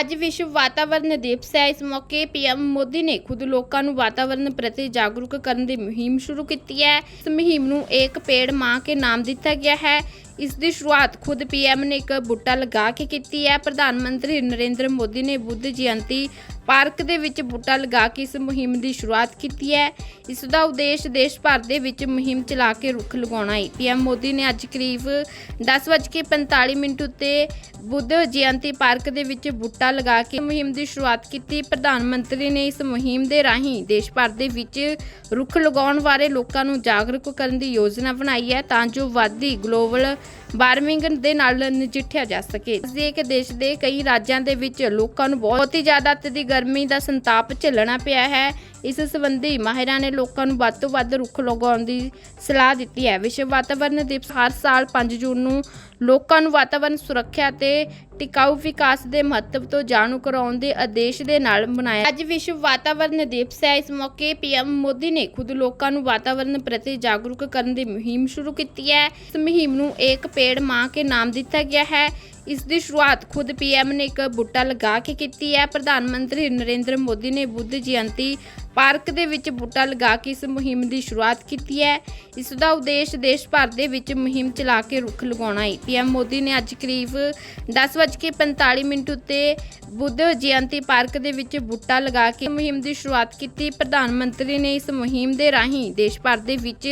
ਅੱਜ ਵਿਸ਼ਵ ਵਾਤਾਵਰਣ ਦਿਵਸ ਹੈ। ਇਸ ਮੌਕੇ ਪੀਐਮ ਮੋਦੀ ਨੇ ਖੁਦ ਲੋਕਾਂ ਨੂੰ ਵਾਤਾਵਰਣ ਪ੍ਰਤੀ ਜਾਗਰੂਕ ਕਰਨ ਦੀ ਮੁਹਿੰਮ ਸ਼ੁਰੂ ਕੀਤੀ ਹੈ। ਇਸ ਮੁਹਿੰਮ ਨੂੰ ਇੱਕ ਪੇੜ ਮਾਂ ਕੇ ਨਾਮ ਦਿੱਤਾ ਗਿਆ ਹੈ। ਇਸ ਦੀ ਸ਼ੁਰੂਆਤ ਖੁਦ ਪੀਐਮ ਨੇ ਇੱਕ ਬੂਟਾ ਲਗਾ ਕੇ ਕੀਤੀ ਹੈ। ਪ੍ਰਧਾਨ ਮੰਤਰੀ ਨਰਿੰਦਰ ਮੋਦੀ ਨੇ ਬੁੱਧ ਜਯੰਤੀ ਪਾਰਕ ਦੇ ਵਿੱਚ ਬੂਟਾ ਲਗਾ ਕੇ ਇਸ ਮੁਹਿੰਮ ਦੀ ਸ਼ੁਰੂਆਤ ਕੀਤੀ ਹੈ। ਇਸ ਦਾ ਉਦੇਸ਼ ਦੇਸ਼ ਭਰ ਦੇ ਵਿੱਚ ਮੁਹਿੰਮ ਚਲਾ ਕੇ ਰੁੱਖ ਲਗਾਉਣਾ ਹੈ। ਪੀਐਮ ਮੋਦੀ ਨੇ ਅੱਜ ਕਰੀਬ 10:45 ਮਿੰਟ ਉੱਤੇ ਬੁੱਧ ਜਯੰਤੀ ਪਾਰਕ ਦੇ ਵਿੱਚ ਬੂਟਾ ਲਗਾ ਕੇ ਮੁਹਿੰਮ ਦੀ ਸ਼ੁਰੂਆਤ ਕੀਤੀ। ਪ੍ਰਧਾਨ ਮੰਤਰੀ ਨੇ ਇਸ ਮੁਹਿੰਮ ਦੇ ਰਾਹੀਂ ਦੇਸ਼ ਭਰ ਦੇ ਵਿੱਚ ਰੁੱਖ ਲਗਾਉਣ ਬਾਰੇ ਲੋਕਾਂ ਨੂੰ ਜਾਗਰੂਕ ਕਰਨ ਦੀ ਯੋਜਨਾ ਬਣਾਈ ਹੈ ਤਾਂ ਜੋ ਵਾਧੀ ਗਲੋਬਲ ਵਾਰਮਿੰਗ ਦੇ ਨਾਲ ਨਜਿੱਠਿਆ ਜਾ ਸਕੇ। ਅਸੀਂ ਕਿ ਦੇਸ਼ ਦੇ ਕਈ ਰਾਜਾਂ ਦੇ ਵਿੱਚ ਲੋਕਾਂ ਨੂੰ ਬਹੁਤ ਹੀ ਜ਼ਿਆਦਾ ਅਤਿ ਗਰਮੀ ਦਾ ਸੰਤਾਪ ਝੱਲਣਾ ਪਿਆ ਹੈ। ਇਸ ਸੰਬੰਧੀ ਮਾਹਿਰਾਂ ਨੇ ਲੋਕਾਂ ਨੂੰ ਵੱਧ ਤੋਂ ਵੱਧ ਰੁੱਖ ਲਗਾਉਣ ਦੀ ਸਲਾਹ ਦਿੱਤੀ ਹੈ। ਵਿਸ਼ਵ ਵਾਤਾਵਰਣ ਦਿਵਸ ਹਰ ਸਾਲ 5 ਜੂਨ ਨੂੰ ਲੋਕਾਂ ਨੂੰ ਵਾਤਾਵਰਣ ਸੁਰੱਖਿਆ ਤੇ ਟਿਕਾਊ ਵਿਕਾਸ ਦੇ ਮਹੱਤਵ ਤੋਂ ਜਾਣੂ ਕਰਾਉਣ ਦੇ ਆਦੇਸ਼ ਦੇ ਨਾਲ ਮਨਾਇਆ। ਅੱਜ ਵਿਸ਼ਵ ਵਾਤਾਵਰਣ ਦਿਵਸ ਹੈ ਇਸ ਮੌਕੇ ਪੀਐਮ ਮੋਦੀ ਨੇ ਖੁਦ ਲੋਕਾਂ ਨੂੰ ਵਾਤਾਵਰਣ ਪ੍ਰਤੀ ਜਾਗਰੂਕ ਕਰਨ ਦੀ ਮੁਹਿੰਮ ਸ਼ੁਰੂ ਕੀਤੀ ਹੈ। ਇਸ ਮੁਹਿੰਮ ਨੂੰ ਇੱਕ ਪੇੜ ਮਾਂ ਕੇ ਨਾਮ ਦਿੱਤਾ ਗਿਆ ਹੈ। ਇਸ ਦੀ ਸ਼ੁਰੂਆਤ ਖੁਦ ਪੀਐਮ ਨੇ ਇੱਕ ਬੂਟਾ ਲਗਾ ਕੇ ਕੀਤੀ ਹੈ। ਪ੍ਰਧਾਨ ਮੰਤਰੀ ਨਰਿੰਦਰ ਮੋਦੀ ਨੇ ਬੁੱਧ ਜਯੰਤੀ ਪਾਰਕ ਦੇ ਵਿੱਚ ਬੂਟਾ ਲਗਾ ਕੇ ਇਸ ਮੁਹਿੰਮ ਦੀ ਸ਼ੁਰੂਆਤ ਕੀਤੀ ਹੈ। ਇਸ ਦਾ ਉਦੇਸ਼ ਦੇਸ਼ ਭਰ ਦੇ ਵਿੱਚ ਮੁਹਿੰਮ ਚਲਾ ਕੇ ਰੁੱਖ ਲਗਾਉਣਾ ਹੈ। ਪੀਐਮ ਮੋਦੀ ਨੇ ਅੱਜ ਕਰੀਬ 10:45 ਮਿੰਟ ਉੱਤੇ ਬੁੱਧ ਜਯੰਤੀ ਪਾਰਕ ਦੇ ਵਿੱਚ ਬੂਟਾ ਲਗਾ ਕੇ ਮੁਹਿੰਮ ਦੀ ਸ਼ੁਰੂਆਤ ਕੀਤੀ। ਪ੍ਰਧਾਨ ਮੰਤਰੀ ਨੇ ਇਸ ਮੁਹਿੰਮ ਦੇ ਰਾਹੀਂ ਦੇਸ਼ ਭਰ ਦੇ ਵਿੱਚ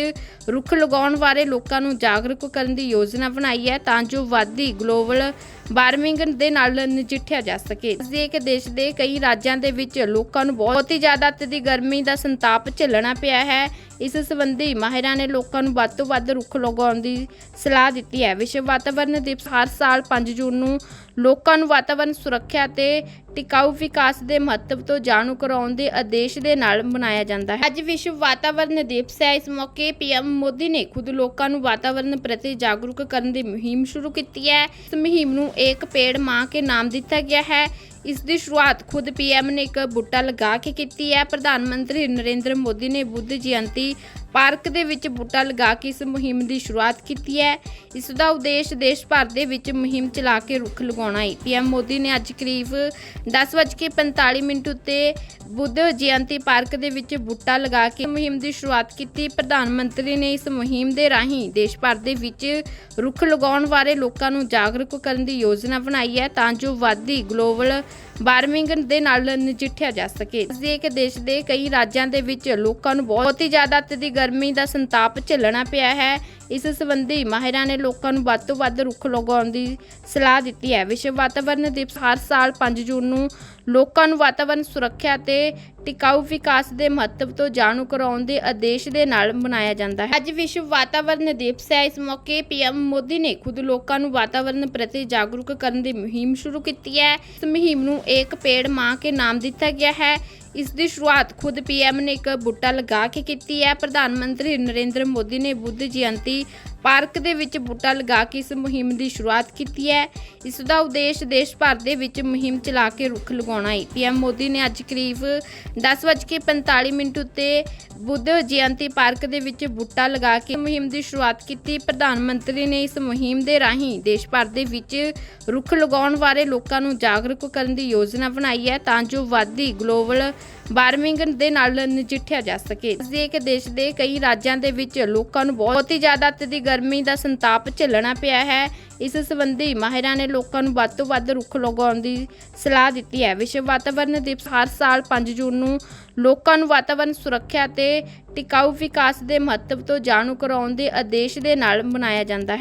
ਰੁੱਖ ਲਗਾਉਣ ਬਾਰੇ ਲੋਕਾਂ ਨੂੰ ਜਾਗਰੂਕ ਕਰਨ ਦੀ ਯੋਜਨਾ ਬਣਾਈ ਹੈ ਤਾਂ ਜੋ ਵਾਧੀ ਗਲੋਬਲ ਵਾਰਮਿੰਗ ਦੇ ਨਾਲ ਨਜਿੱਠਿਆ ਜਾ ਸਕੇ। ਅਸੀਂ ਕਿ ਦੇਸ਼ ਦੇ ਕਈ ਰਾਜਾਂ ਦੇ ਵਿੱਚ ਲੋਕਾਂ ਨੂੰ ਬਹੁਤ ਹੀ ਜ਼ਿਆਦਾ ਅਤਿ ਗਰਮੀ ਦਾ ਸੰਤਾਪ ਝੱਲਣਾ ਪਿਆ ਹੈ। ਇਸ ਸੰਬੰਧੀ ਮਾਹਿਰਾਂ ਨੇ ਲੋਕਾਂ ਨੂੰ ਵੱਧ ਤੋਂ ਵੱਧ ਰੁੱਖ ਲਗਾਉਣ ਦੀ ਸਲਾਹ ਦਿੱਤੀ ਹੈ। ਵਿਸ਼ਵ ਵਾਤਾਵਰਣ ਦਿਵਸ ਹਰ ਸਾਲ 5 ਜੂਨ ਨੂੰ ਲੋਕਾਂ ਨੂੰ ਵਾਤਾਵਰਣ ਸੁਰੱਖਿਆ ਤੇ ਟਿਕਾਊ ਵਿਕਾਸ ਦੇ ਮਹੱਤਵ ਤੋਂ ਜਾਣੂ ਕਰਾਉਣ ਦੇ ਆਦੇਸ਼ ਦੇ ਨਾਲ ਮਨਾਇਆ ਜਾਂਦਾ ਹੈ। ਅੱਜ ਵਿਸ਼ਵ ਵਾਤਾਵਰਣ ਦਿਵਸ ਹੈ। ਇਸ ਮੌਕੇ ਪੀਐਮ ਮੋਦੀ ਨੇ ਖੁਦ ਲੋਕਾਂ ਨੂੰ ਵਾਤਾਵਰਣ ਪ੍ਰਤੀ ਜਾਗਰੂਕ ਕਰਨ ਦੀ ਮੁਹਿੰਮ ਸ਼ੁਰੂ ਕੀਤੀ ਹੈ। ਇਸ ਮੁਹਿੰਮ ਨੂੰ ਇੱਕ ਪੇੜ ਮਾਂ ਕੇ ਨਾਮ ਦਿੱਤਾ ਗਿਆ ਹੈ। ਇਸ ਦੀ ਸ਼ੁਰੂਆਤ ਖੁਦ ਪੀਐਮ ਨੇ ਇੱਕ ਬੂਟਾ ਲਗਾ ਕੇ ਕੀਤੀ ਹੈ। ਪ੍ਰਧਾਨ ਮੰਤਰੀ ਨਰਿੰਦਰ ਮੋਦੀ ਨੇ ਬੁੱਧ ਜਯੰਤੀ ਪਾਰਕ ਦੇ ਵਿੱਚ ਬੂਟਾ ਲਗਾ ਕੇ ਇਸ ਮੁਹਿੰਮ ਦੀ ਸ਼ੁਰੂਆਤ ਕੀਤੀ ਹੈ। ਇਸ ਦਾ ਉਦੇਸ਼ ਦੇਸ਼ ਭਰ ਦੇ ਵਿੱਚ ਮੁਹਿੰਮ ਚਲਾ ਕੇ ਰੁੱਖ ਲਗਾਉਣਾ ਹੈ। ਪੀਐਮ ਮੋਦੀ ਨੇ ਅੱਜ ਕਰੀਬ 10:45 ਮਿੰਟ ਉੱਤੇ ਬੁੱਧ ਜਯੰਤੀ ਪਾਰਕ ਦੇ ਵਿੱਚ ਬੂਟਾ ਲਗਾ ਕੇ ਮੁਹਿੰਮ ਦੀ ਸ਼ੁਰੂਆਤ ਕੀਤੀ। ਪ੍ਰਧਾਨ ਮੰਤਰੀ ਨੇ ਇਸ ਮੁਹਿੰਮ ਦੇ ਰਾਹੀਂ ਦੇਸ਼ ਭਰ ਦੇ ਵਿੱਚ ਰੁੱਖ ਲਗਾਉਣ ਬਾਰੇ ਲੋਕਾਂ ਨੂੰ ਜਾਗਰੂਕ ਕਰਨ ਦੀ ਯੋਜਨਾ ਬਣਾਈ ਹੈ ਤਾਂ ਜੋ ਵਾਧੀ ਗਲੋਬਲ ਵਾਰਮਿੰਗ ਦੇ ਨਾਲ ਨਜਿੱਠਿਆ ਜਾ ਸਕੇ। ਅਸੀਂ ਕਿ ਦੇਸ਼ ਦੇ ਕਈ ਰਾਜਾਂ ਦੇ ਵਿੱਚ ਲੋਕਾਂ ਨੂੰ ਬਹੁਤ ਹੀ ਜ਼ਿਆਦਾ ਅਤਿ ਗਰਮੀ ਦਾ ਸੰਤਾਪ ਝੱਲਣਾ ਪਿਆ ਹੈ। ਇਸ ਸੰਬੰਧੀ ਮਾਹਿਰਾਂ ਨੇ ਲੋਕਾਂ ਨੂੰ ਵੱਧ ਤੋਂ ਵੱਧ ਰੁੱਖ ਲਗਾਉਣ ਦੀ ਸਲਾਹ ਦਿੱਤੀ ਹੈ। ਵਿਸ਼ਵ ਵਾਤਾਵਰਣ ਦਿਵਸ ਹਰ ਸਾਲ 5 ਜੂਨ ਨੂੰ ਲੋਕਾਂ ਨੂੰ ਵਾਤਾਵਰਣ ਸੁਰੱਖਿਆ ਤੇ ਟਿਕਾਊ ਵਿਕਾਸ ਦੇ ਮਹੱਤਵ ਤੋਂ ਜਾਣੂ ਕਰਾਉਣ ਦੇ ਆਦੇਸ਼ ਦੇ ਨਾਲ ਮਨਾਇਆ ਜਾਂਦਾ ਹੈ। ਅੱਜ ਵਿਸ਼ਵ ਵਾਤਾਵਰਣ ਦਿਵਸ ਹੈ। ਇਸ ਮੌਕੇ ਪੀਐਮ ਮੋਦੀ ਨੇ ਖੁਦ ਲੋਕਾਂ ਨੂੰ ਵਾਤਾਵਰਣ ਪ੍ਰਤੀ ਜਾਗਰੂਕ ਕਰਨ ਦੀ ਮੁਹਿੰਮ ਸ਼ੁਰੂ ਕੀਤੀ ਹੈ। ਇਸ ਮੁਹਿੰਮ ਨੂੰ ਇੱਕ ਪੇੜ ਮਾਂ ਕੇ ਨਾਮ ਦਿੱਤਾ ਗਿਆ ਹੈ। ਇਸ ਦੀ ਸ਼ੁਰੂਆਤ ਖੁਦ ਪੀਐਮ ਨੇ ਇੱਕ ਬੂਟਾ ਲਗਾ ਕੇ ਕੀਤੀ ਹੈ। ਪ੍ਰਧਾਨ ਮੰਤਰੀ ਨਰਿੰਦਰ ਮੋਦੀ ਨੇ ਬੁੱਧ ਜਯੰਤੀ ਪਾਰਕ ਦੇ ਵਿੱਚ ਬੂਟਾ ਲਗਾ ਕੇ ਇਸ ਮੁਹਿੰਮ ਦੀ ਸ਼ੁਰੂਆਤ ਕੀਤੀ ਹੈ। ਇਸ ਦਾ ਉਦੇਸ਼ ਦੇਸ਼ ਭਰ ਦੇ ਵਿੱਚ ਮੁਹਿੰਮ ਚਲਾ ਕੇ ਰੁੱਖ ਲਗਾਉਣਾ ਹੈ। ਪੀਐਮ ਮੋਦੀ ਨੇ ਅੱਜ ਕਰੀਬ 10:45 ਮਿੰਟ ਉੱਤੇ ਬੁੱਧ ਜਯੰਤੀ ਪਾਰਕ ਦੇ ਵਿੱਚ ਬੂਟਾ ਲਗਾ ਕੇ ਮੁਹਿੰਮ ਦੀ ਸ਼ੁਰੂਆਤ ਕੀਤੀ। ਪ੍ਰਧਾਨ ਮੰਤਰੀ ਨੇ ਇਸ ਮੁਹਿੰਮ ਦੇ ਰਾਹੀਂ ਦੇਸ਼ ਭਰ ਦੇ ਵਿੱਚ ਰੁੱਖ ਲਗਾਉਣ ਬਾਰੇ ਲੋਕਾਂ ਨੂੰ ਜਾਗਰੂਕ ਕਰਨ ਦੀ ਯੋਜਨਾ ਬਣਾਈ ਹੈ ਤਾਂ ਜੋ ਵਾਧੀ ਗਲੋਬਲ ਵਾਰਮਿੰਗ ਦੇ ਨਾਲ ਨਜਿੱਠਿਆ ਜਾ ਸਕੇ। ਅਸੀਂ ਕਿ ਦੇਸ਼ ਦੇ ਕਈ ਰਾਜਾਂ ਦੇ ਵਿੱਚ ਲੋਕਾਂ ਨੂੰ ਬਹੁਤ ਹੀ ਜ਼ਿਆਦਾ ਅਤਿ ਗਰਮੀ ਦਾ ਸੰਤਾਪ ਝੱਲਣਾ ਪਿਆ ਹੈ। ਇਸ ਸੰਬੰਧੀ ਮਾਹਿਰਾਂ ਨੇ ਲੋਕਾਂ ਨੂੰ ਵੱਧ ਤੋਂ ਵੱਧ ਰੁੱਖ ਲਗਾਉਣ ਦੀ ਸਲਾਹ ਦਿੱਤੀ ਹੈ। ਵਿਸ਼ਵ ਵਾਤਾਵਰਣ ਦਿਵਸ ਹਰ ਸਾਲ 5 ਜੂਨ ਨੂੰ ਲੋਕਾਂ ਨੂੰ ਵਾਤਾਵਰਣ ਸੁਰੱਖਿਆ ਤੇ ਟਿਕਾਊ ਵਿਕਾਸ ਦੇ ਮਹੱਤਵ ਤੋਂ ਜਾਣੂ ਕਰਾਉਣ ਦੇ ਆਦੇਸ਼ ਦੇ ਨਾਲ ਮਨਾਇਆ ਜਾਂਦਾ ਹੈ।